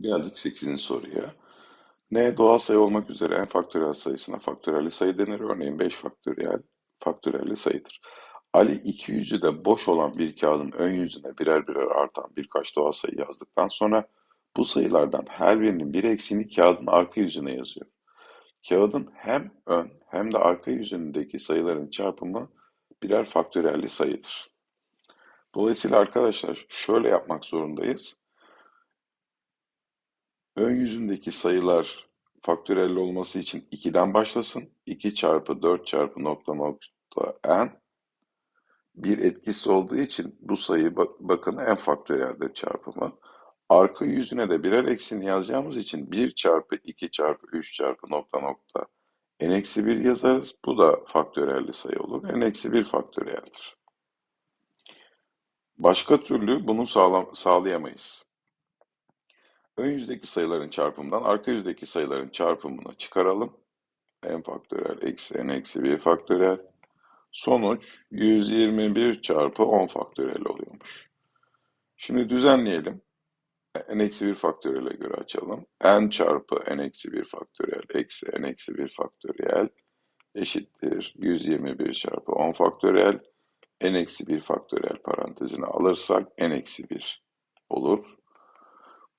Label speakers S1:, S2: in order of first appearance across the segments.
S1: Geldik 8. soruya. N doğal sayı olmak üzere en faktöriyel sayısına faktöriyelli sayı denir. Örneğin 5 faktöriyel faktöriyelli sayıdır. Ali iki yüzü de boş olan bir kağıdın ön yüzüne birer birer artan birkaç doğal sayı yazdıktan sonra bu sayılardan her birinin bir eksiğini kağıdın arka yüzüne yazıyor. Kağıdın hem ön hem de arka yüzündeki sayıların çarpımı birer faktöriyelli sayıdır. Dolayısıyla arkadaşlar şöyle yapmak zorundayız. Ön yüzündeki sayılar faktöriyel olması için 2'den başlasın. 2 çarpı 4 çarpı nokta nokta n bir etkisi olduğu için bu sayı bak- bakın en faktöriyeldir çarpımı. Arka yüzüne de birer eksini yazacağımız için 1 çarpı 2 çarpı 3 çarpı nokta nokta n eksi 1 yazarız. Bu da faktöriyelli sayı olur. n eksi 1 faktöriyeldir. Başka türlü bunu sağlam, sağlayamayız. Ön yüzdeki sayıların çarpımından arka yüzdeki sayıların çarpımını çıkaralım. n faktöriyel eksi n eksi 1 faktöriyel. Sonuç 121 çarpı 10 faktöriyel oluyormuş. Şimdi düzenleyelim. n eksi 1 faktöriyele göre açalım. n çarpı n eksi 1 faktöriyel eksi n eksi 1 faktöriyel eşittir 121 çarpı 10 faktöriyel n eksi 1 faktöriyel parantezine alırsak n eksi 1 olur.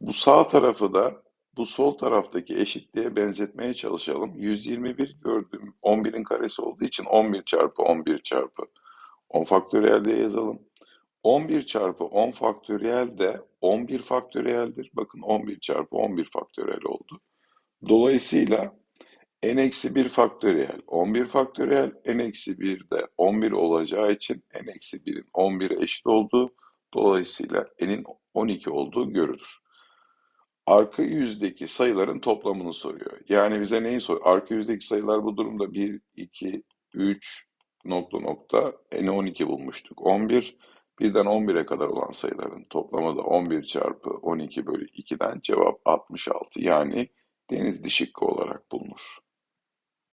S1: Bu sağ tarafı da bu sol taraftaki eşitliğe benzetmeye çalışalım. 121 gördüğüm 11'in karesi olduğu için 11 çarpı 11 çarpı 10 faktöriyel diye yazalım. 11 çarpı 10 faktöriyel de 11 faktöriyeldir. Bakın 11 çarpı 11 faktöriyel oldu. Dolayısıyla n eksi 1 faktöriyel 11 faktöriyel n eksi 1 de 11 olacağı için n eksi 1'in 11'e eşit olduğu dolayısıyla n'in 12 olduğu görülür arka yüzdeki sayıların toplamını soruyor. Yani bize neyi soruyor? Arka yüzdeki sayılar bu durumda 1, 2, 3 nokta nokta n 12 bulmuştuk. 11, birden 11'e kadar olan sayıların toplamı da 11 çarpı 12 bölü 2'den cevap 66. Yani denizli şıkkı olarak bulunur.